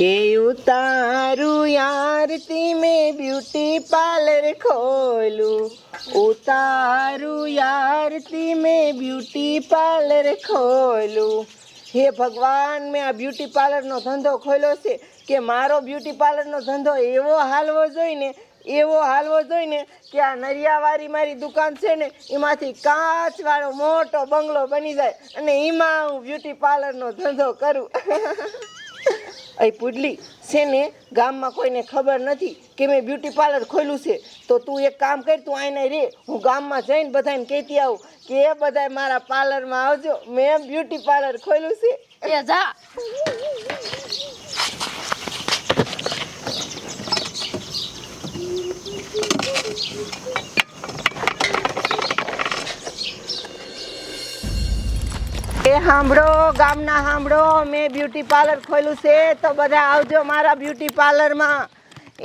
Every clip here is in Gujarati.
કે ઉતારું યારતી મેં બ્યુટી પાર્લર ખોલું. ઉતારું યારતી મેં બ્યુટી પાર્લર ખોલું. હે ભગવાન, મેં આ બ્યુટી પાર્લરનો ધંધો ખોલ્યો છે કે મારો બ્યુટી પાર્લરનો ધંધો એવો હાલવો જોઈને, એવો હાલવો જોઈને કે આ નરિયાવાળી મારી દુકાન છે ને, એમાંથી કાચવાળો મોટો બંગલો બની જાય અને એમાં હું બ્યુટી પાર્લરનો ધંધો કરું. અહીં પુડલી છે ને ગામમાં કોઈને ખબર નથી કે મેં બ્યુટી પાર્લર ખોલ્યું છે. તો તું એક કામ કર, તું આઈને રે. હું ગામમાં જઈને બધાને કહેતી આવું કે એ બધા મારા પાર્લરમાં આવજો. મેં બ્યુટી પાર્લર ખોલ્યું છે. એ જા. એ સાંભળો ગામના સાંભળો મેં બ્યુટી પાર્લર ખોલ્યું છે તો બધા આવજો મારા બ્યુટી પાર્લરમાં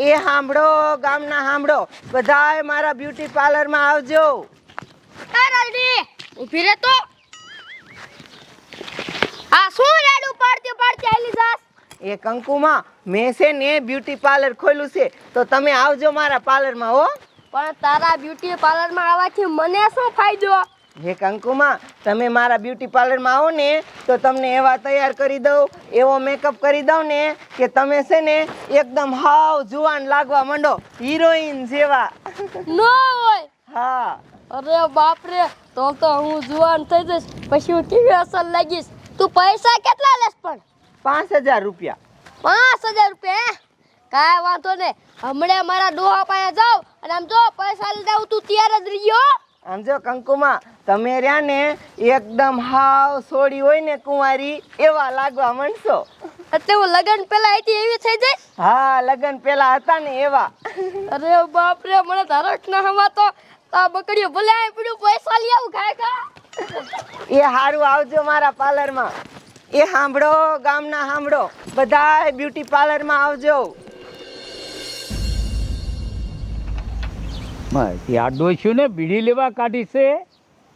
એ સાંભળો ગામના સાંભળો બધા મારા બ્યુટી પાર્લરમાં આવજો. ઊભી રે તો. આ શું રેડુ પાડતી પાડતી આલી જાસ? એ કંકુમાં મેં છે ને બ્યુટી પાર્લર ખોલ્યું છે તો તમે આવજો મારા પાર્લરમાં હો. પણ તારા બ્યુટી પાર્લરમાં આવવાથી મને શું ફાયદો? હે કંકુમાં તમે મારા બ્યુટી પાર્લરમાં આવો ને તો તમને એવા તૈયાર કરી દઉં એવો મેકઅપ કરી દઉં ને કે તમે છે ને એકદમ હાવ જુવાન લાગવા માંડો હિરોઈન જેવા. નો હોય. હા. અરે બાપ રે તો તો હું જુવાન થઈ જઈશ પછી હું કેવી અસર લાગીશ. તું પૈસા કેટલા લેશ પણ? પાંચ હજાર રૂપિયા. પાંચ હજાર રૂપિયા? કાંઈ વાંધો નહીં. હમણાં મારા ડોહા પાસે જાવ અને આમ જો પૈસા લીધા તું ત્યારે જ રહ્યો. આમ જો કંકુમાં તમે રહ્યા ને એકદમ હાવ સોડી હોય ને કુંવારી એવા લાગવા માંડશો. એટલે હું લગન પેલા હતી એવી થઈ જાય? હા લગન પેલા હતા ને એવા. અરે બાપ રે મને ધારક ના હવા તો. આ બકડીઓ ભલે પડ્યું પૈસા લઈ આવું ખાય ખા એ હારું આવજો મારા પાર્લરમાં. એ સાંભળો ગામના સાંભળો. બધા બ્યુટી પાર્લરમાં આવજો. માહિતી આ ડોસ્યું ને બીડી લેવા કાઢી છે.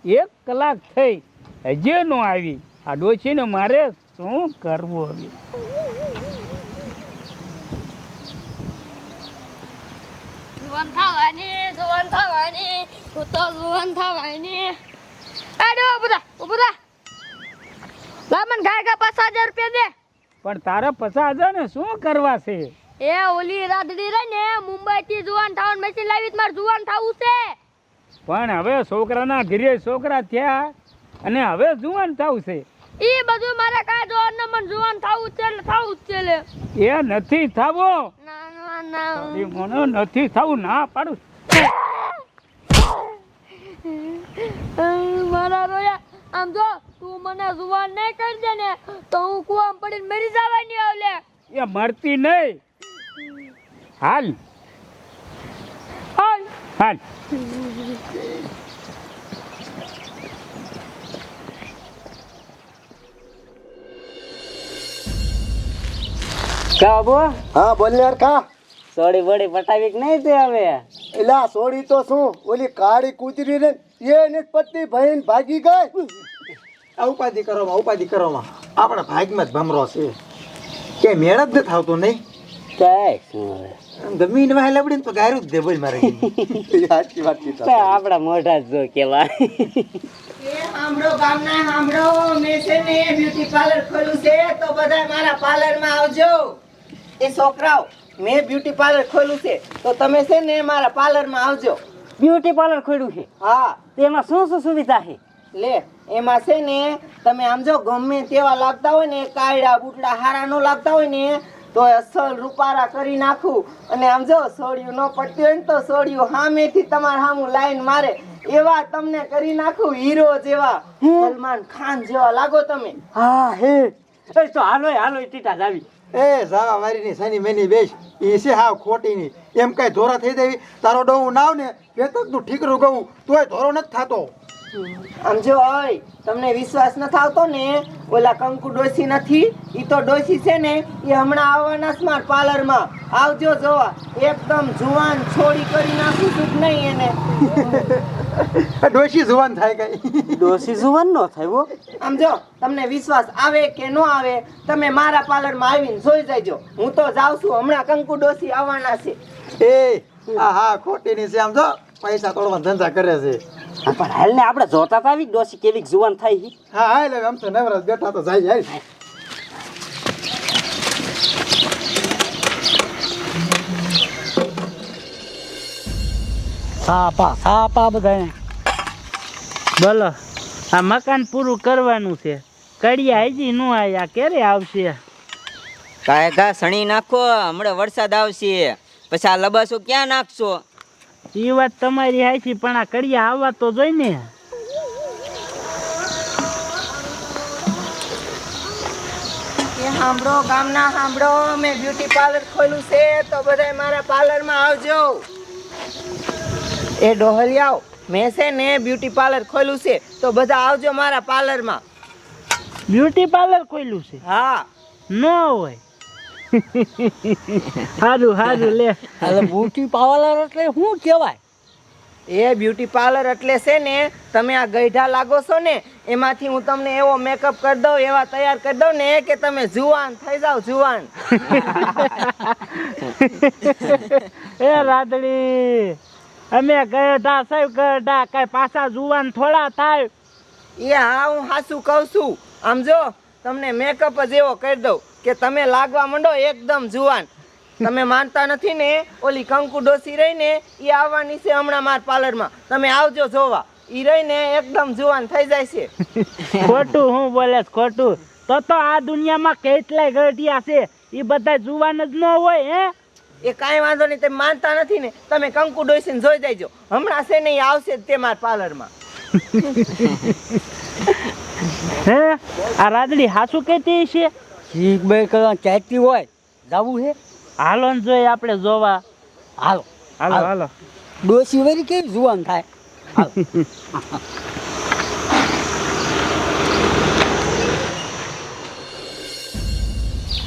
એક કલાક થઈ હજી નો આવી. આ ને મારે શું કરવું હવે? જુવાન થવાની જુવાન થવાની હું તો જુવાન થવાની. અરે ઉભરા ઉભરા લામન કા પાછા હજાર રૂપિયા દે. પણ તારા પચાસ હજાર ને શું કરવા છે? એ ઓલી રાધડી રહી ને મુંબઈ થી જુવાન થાવન મશીન લાવી મારે જુવાન થાવું છે. પણ હવે છોકરાના ઘરે છોકરા થયા અને હવે જુવાન થાવું છે. ઈ બધું મારે કાંઈ જોવાનું ને મને જુવાન થાવું છે એટલે થવું જ છે લે. એ નથી થાવો. ના ના ના. મને નથી થવું ના પાડું. મારા રોયા આમ જો તું મને જુવાન નહીં કરી દે ને તો હું કુવામાં પડીને મરી જવાની આવલે. એ મરતી નહીં. હાલ. હાલ. હાલ. કા બો હા બોલ યાર કા? સોડી બોડી પટાવી કે નહીં તે હવે? એટલે આ સોડી તો શું? ઓલી કાળી કૂતરી ને એ ને પત્તી ભઈન ભાગી ગઈ. આ ઉપાધિ કરવામાં ઉપાધિ કરવામાં. આપણા ભાગમાં જ ભમરો છે. કે મેળ જ નથી આવતો નહીં. કાંઈ શું હવે આમ ગમે એને વાહે લબડીને તો ગાયરું જ દે બોલ મારે. સાચી વાત કીધી તો મોઢા જો કેવા એ સાંભળો ગામના સાંભળો મેં છે ને બ્યુટી પાર્લર ખોલ્યું છે તો બધા મારા પાર્લરમાં આવજો. એ છોકરાઓ મેં બ્યુટી પાર્લર ખોલ્યું છે તો તમે છે ને મારા પાર્લરમાં આવજો. બ્યુટી પાર્લર ખોલ્યું છે? હા. તેમાં શું શું સુવિધા છે? લે એમાં છે ને તમે આમ જો ગમે તેવા લાગતા હોય ને કાયડા બુટડા હારા નો લાગતા હોય ને તો અસલ રૂપારા કરી નાખું. અને આમ જો સોડિયું ન પડતી હોય ને તો સોડિયું સામેથી તમારા સામું લાઈન મારે. એવા તમને કરી નાખું હીરો જેવા. સલમાન ખાન જેવા. લાગો તમે? હા હે. એ તો હાલો હાલો ટીટા જ આવી એ જાવા મારીની સની મેની બેસ. એ છે હાવ ખોટીની. એમ કઈ ધોરા થઈ જાય તારો ડો નાવ ને પેતકનું ઠીકરું ગવું તોય ધોરો નથી થતો. આમ જો હોય તમને વિશ્વાસ ન આવતો ને? ઓલા કંકુ ડોસી નથી? ઈ તો ડોસી છે ને એ હમણાં આવવાના સ્માર્ટ પાર્લરમાં. આવજો જોવા. એકદમ જુવાન છોડી કરી નાખું છું નહીં એને? ડોસી જુવાન થાય કઈ. ડોસી જુવાન નો થાય હો. આમ જો તમને વિશ્વાસ આવે કે ન આવે તમે મારા પાર્લરમાં આવીને જોઈ જાયજો. હું તો જાઉં છું હમણાં કંકુ ડોસી આવવાના છે. એ હા હા ખોટી ની છે આમ જો પૈસા તોડવા ધંધા કરે છે. પણ હાલ ને આપણે જોતા તો આવી ડોસી કેવી જુવાન થાય છે હા હા એટલે આમ તો નવરાજ બેઠા તો જાય જાય સાપા સાપા બધા બોલો આ મકાન પૂરું કરવાનું છે. કડિયા હજી નું આયા ક્યારે આવશે? કાય ઘા સણી નાખો હમણાં વરસાદ આવશે. પછી આ લબાસો ક્યાં નાખશો? એ વાત તમારી હાચી પણ આ કડિયા આવવા તો જોઈ ને. સાંભળો ગામના સાંભળો મેં બ્યુટી પાર્લર ખોલ્યું છે તો બધાય મારા પાર્લરમાં આવજો. એ ડોહલિયાઓ મેં છે ને બ્યુટી પાર્લર ખોલ્યું છે તો બધા આવજો મારા પાર્લરમાં બ્યુટી પાર્લર ખોલ્યું છે? હા. નો હોય. સારું સારું લે. હવે બ્યુટી પાર્લર એટલે શું કહેવાય? એ બ્યુટી પાર્લર એટલે છે ને તમે આ ગઈઢા લાગો છો ને એમાંથી હું તમને એવો મેકઅપ કરી દઉં એવા તૈયાર કરી દઉં ને કે તમે જુવાન થઈ જાવ જુવાન. એ રાદડી અમે ગઈઢા સાહેબ ગઈઢા કઈ પાછા જુવાન થોડા થાય. એ હા હું હાસું કહું છું. આમ જો તમને મેકઅપ જ એવો કરી દઉં કે તમે લાગવા માંડો એકદમ જુવાન. તમે માનતા નથી ને ઓલી કંકુ ડોસી રહી ને એ આવવાની છે હમણાં મારા પાર્લરમાં. તમે આવજો જોવા. એ રહી ને એકદમ જુવાન થઈ જાય છે. ખોટું હું બોલે ખોટું. તો તો આ દુનિયામાં કેટલાય ગઢિયા છે એ બધા જુવાન જ ન હોય હે? એ કાંઈ વાંધો નહીં તમે માનતા નથી ને તમે કંકુ ડોસીને જોઈ દેજો. હમણાં છે ને એ આવશે જ તે મારા પાર્લરમાં. હે? આ રાદડી હાસુ કેતી છે એક બે કલા ચાટતી હોય જાવું હે? હાલો ને જોઈએ આપણે જોવા. હાલો. હાલો હાલો. ડોસી વરી કેવી જુવાન થાય?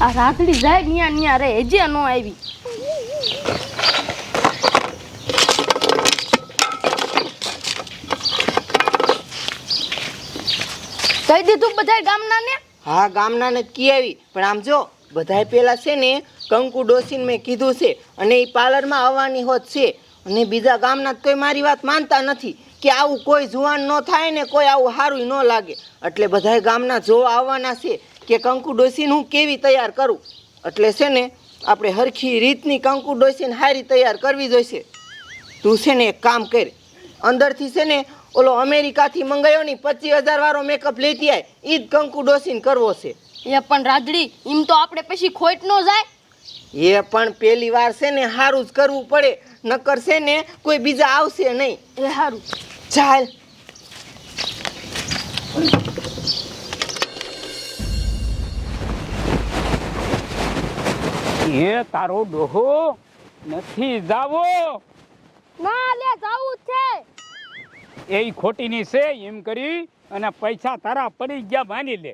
આ રાતડી જાય ન્યા ન્યા રે હજી નો આવી. કહી દીધું બધા ગામના ને હા, ગામનાને કી આવી. પણ આમ જો, બધાય પેલા છે ને, કંકુ ડોસીને મેં કીધું છે, અને એ પાર્લરમાં આવવાની હોત છે. અને બીજા ગામના કોઈ મારી વાત માનતા નથી કે આવું કોઈ જુવાન ન થાય ને કોઈ આવું સારું ન લાગે. એટલે બધાય ગામના જોવા આવવાના છે કે કંકુ ડોસીને હું કેવી તૈયાર કરું? એટલે છે ને, આપણે હરખી રીતની કંકુ ડોસીને હારી તૈયાર કરવી જોઈશે. તું છે ને એક કામ કર. અંદરથી છે ને ઓલો અમેરિકાથી મંગાયો ને પચીસ હજાર વાળો મેકઅપ લેતી આય. ઈ જ કંકુ ડોસીને કરવો છે. એ પણ રાજડી એમ તો આપણે પછી ખોટ નો જાય. એ પણ પેલી વાર છે ને સારું જ કરવું પડે. નકર છે ને કોઈ બીજા આવશે નહીં. એ સારું ચાલ. એ તારો ડોહો નથી જાવો. ના લે જાવું છે. એ ખોટીની છે એમ કરી અને પૈસા તારા પડી ગયા માની લે.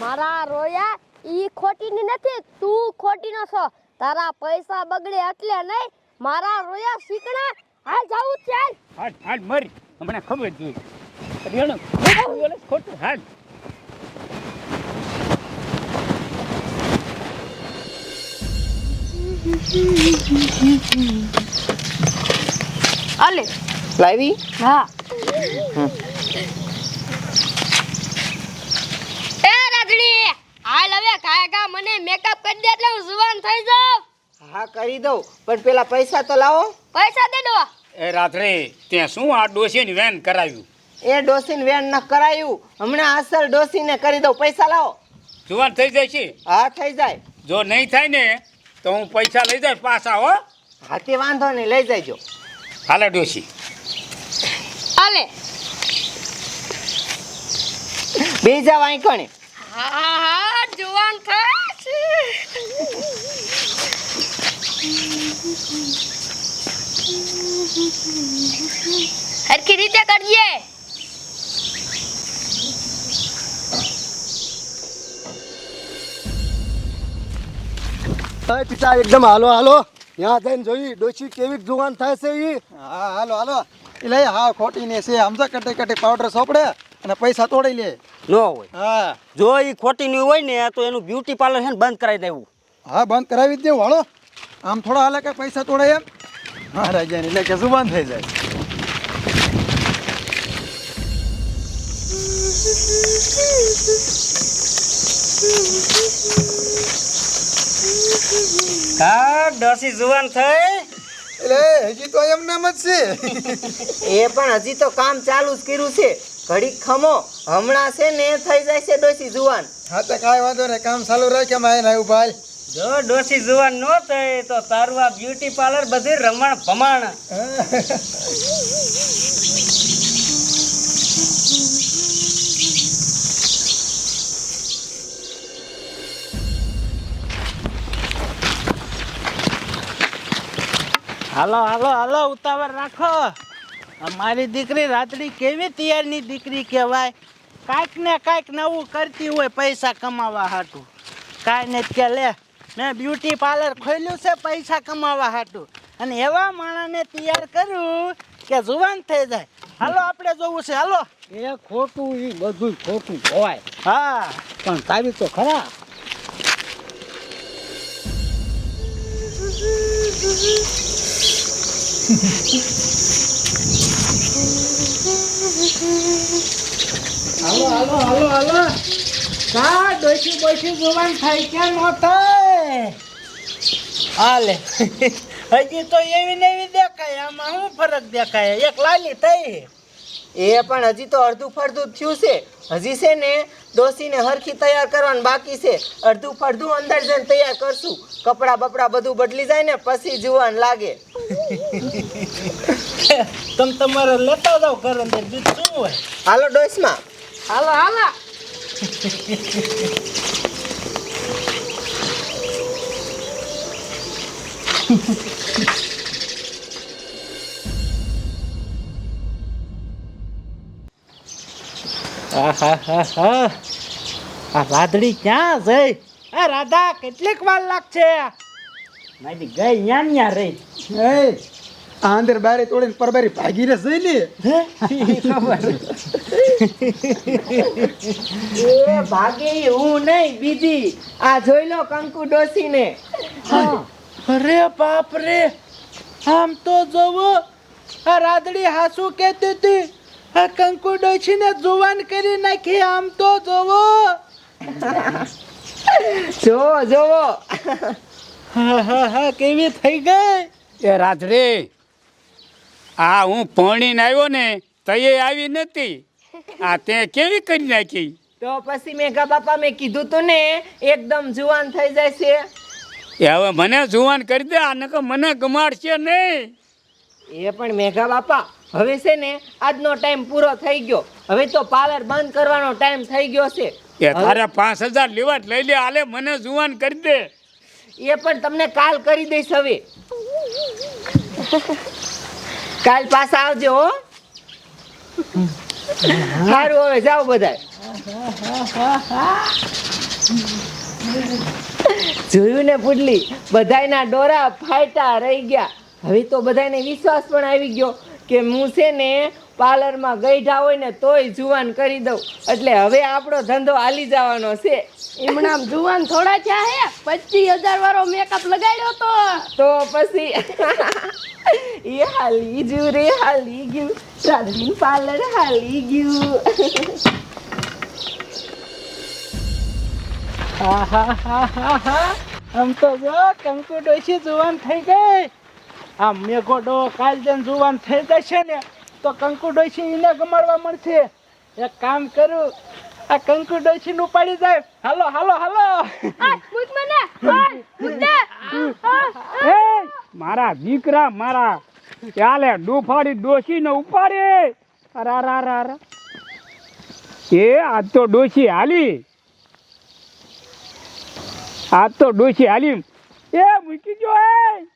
મારા રોયા ઈ ખોટીની નથી તું ખોટીનો છો. તારા પૈસા બગડે એટલે નહીં મારા રોયા શીકણા હાલ જાવું ચાલ હાલ. હાલ મરી. હમણાં ખબર જોઈ રેણુ, ખોટું બોલે છે, ખોટું હાલ. અલે લાવી? હા. એ રાતડી હાલ હવે કાયગા મને મેકઅપ કરી દે એટલે હું જુવાન થઈ જાઉં. હા કરી દઉં. પણ પેલા પૈસા તો લાવો. પૈસા દે દો. એ રાત્રે ત્યાં શું આ ડોશીની વેન કરાવ્યું એ ડોસીન વેન ન કરાયું. હમણાં અસલ ડોસીને કરી દઉં. પૈસા લાવો. જુવાન થઈ જાય છે? હા થઈ જાય. જો નહીં થાય ને તો હું પૈસા લઈ જાય પાછા હો. હાથી વાંધો નહીં. લઈ જજો. હાલે ડોશી અલે બીજા વાંકણે હા હા જુવાન થાશ હરખી રીતે કરજે અરે પિતા એકદમ હાલો હાલો. યા જઈને જોઈ ડોશી કેવી જુવાન થાય છે એ હા હાલો હાલો. એટલે હા ખોટી ને છે સમજા કટે કટે પાવડર સોપડે અને પૈસા તોડી લે. ન હોય. હા. જો એ ખોટી ની હોય ને તો એનું બ્યુટી પાર્લર છે ને બંધ કરાવી દેવું. હા બંધ કરાવી દેવું. હાલો. આમ થોડા હાલે કે પૈસા તોડે એમ? હા રાજાની એટલે કે શું બંધ થઈ જાય. હા ડસી જુવાન થઈ. એટલે હજી તો એમ નામ જ છે. એ પણ હજી તો કામ ચાલુ જ કર્યું છે. ઘડીક ખમો. હમણાં છે ને થઈ જાય છે ડોસી જુવાન. હા તો કાંઈ વાંધો નહીં કામ ચાલુ રાખે માય ના ભાઈ. જો ડોસી જુવાન નો થાય તો તારું આ બ્યુટી પાર્લર બધું રમણ ભમણ. હાલો હાલો હાલો ઉતાવળ રાખો. અમારી દીકરી રાતડી કેવી તૈયારની દીકરી કહેવાય? કાંઈક ને કાંઈક નવું કરતી હોય પૈસા કમાવા હાટું. કાંઈ ને કે લે મેં બ્યુટી પાર્લર ખોલ્યું છે પૈસા કમાવા હાટું. અને એવા માણસને તૈયાર કરું કે જુવાન થઈ જાય. હાલો આપણે જોવું છે. હાલો. એ ખોટું એ બધું ખોટું હોય. હા. પણ તારી તો ખરા. હાલો હાલો હાલો હાલો. કા ડોસી બોસી જુવાન થાય કે નો થાય? હાલે. હજી તો એવી ને એવી દેખાય, આમાં શું ફરક દેખાય? એક લાલી થઈ. એ પણ હજી તો અડધું ફરધું થયું છે. હજી છે ને ડોસીને હરખી તૈયાર કરવાનું બાકી છે. અડધું ફડધું અંદર જઈને તૈયાર કરશું. કપડાં બપડા બધું બદલી જાય ને પછી જુવાન લાગે. તમે તમારે લેતા જાવ ઘર અંદર બીજું શું હોય? હાલો ડોસમાં હાલો હાલો. આહાહાહા. આ રાધડી ક્યાં જઈ આ રાધા કેટલીક વાર લાગશે. મારી ગઈ ન્યા ન્યા રહી. એ આ અંદર બારે તોડીને પરબારી ભાગીને જઈ લે. એ ભાગી હું નહીં બીજી. આ જોઈ લો કંકુ ડોસીને. અરે બાપ રે આમ તો જોવો આ રાધડી હાસુ કહેતી હતી. આ કંકુ ડોશીને જુવાન કરી નાખી આમ તો જોવો. જોવો જોવો. હા હા હા કેવી થઈ ગઈ? એ રાત્રે આ હું પોણીને આવ્યો ને તયે આવી નથી આ તે કેવી કરી નાખી? તો પછી મેઘા બાપા મેં કીધું તું ને એકદમ જુવાન થઈ જાય છે એ હવે મને જુવાન કરી દે આ નકર મને ગમાડશે નહીં. એ પણ મેઘા બાપા હવે છે ને આજનો ટાઈમ પૂરો થઈ ગયો. હવે તો પાર્લર બંધ કરવાનો ટાઈમ થઈ ગયો છે. એ તારે પાંચ હજાર લેવા લઈ લે આલે મને જુવાન કરી દે. એ પણ તમને કાલ કરી દઈશ હવે. કાલ પાછા આવજો હો. સારું હવે જાઓ બધા જોયું ને પુડલી? બધાયના ડોરા ફાટા રહી ગયા. હવે તો બધાને વિશ્વાસ પણ આવી ગયો. કે હું છે ને પાર્લરમાં ગઈઢા હોય ને તોય જુવાન કરી દઉં. એટલે હવે આપણો ધંધો હાલી જવાનો છે. એમણામ જુવાન થોડા થયા હે. પચીસ હજાર વાળો મેકઅપ લગાડ્યો તો. તો પછી એ હાલી ગયું રે હાલી ગયું. રાધડી પાર્લર હાલી ગયું. હા હા હા આમ તો જો કંકુ ડોશી જુવાન થઈ ગઈ. આમ મેઘોડો કાલ જેમ જુવાન થઈ જશે ને તો કંકુ ડોશી એને ગમાડવા મળશે. એક કામ કરું આ કંકુ ડોશી નું ઉપાડી જાય. હાલો હાલો હાલો. આ આ મારા દીકરા મારા ચાલે ડોફાડી ડોશી ને ઉપાડે. અરા રા રા રા એ આજ તો ડોશી હાલી. આજ તો ડોશી હાલી. એ મૂકી જો એ.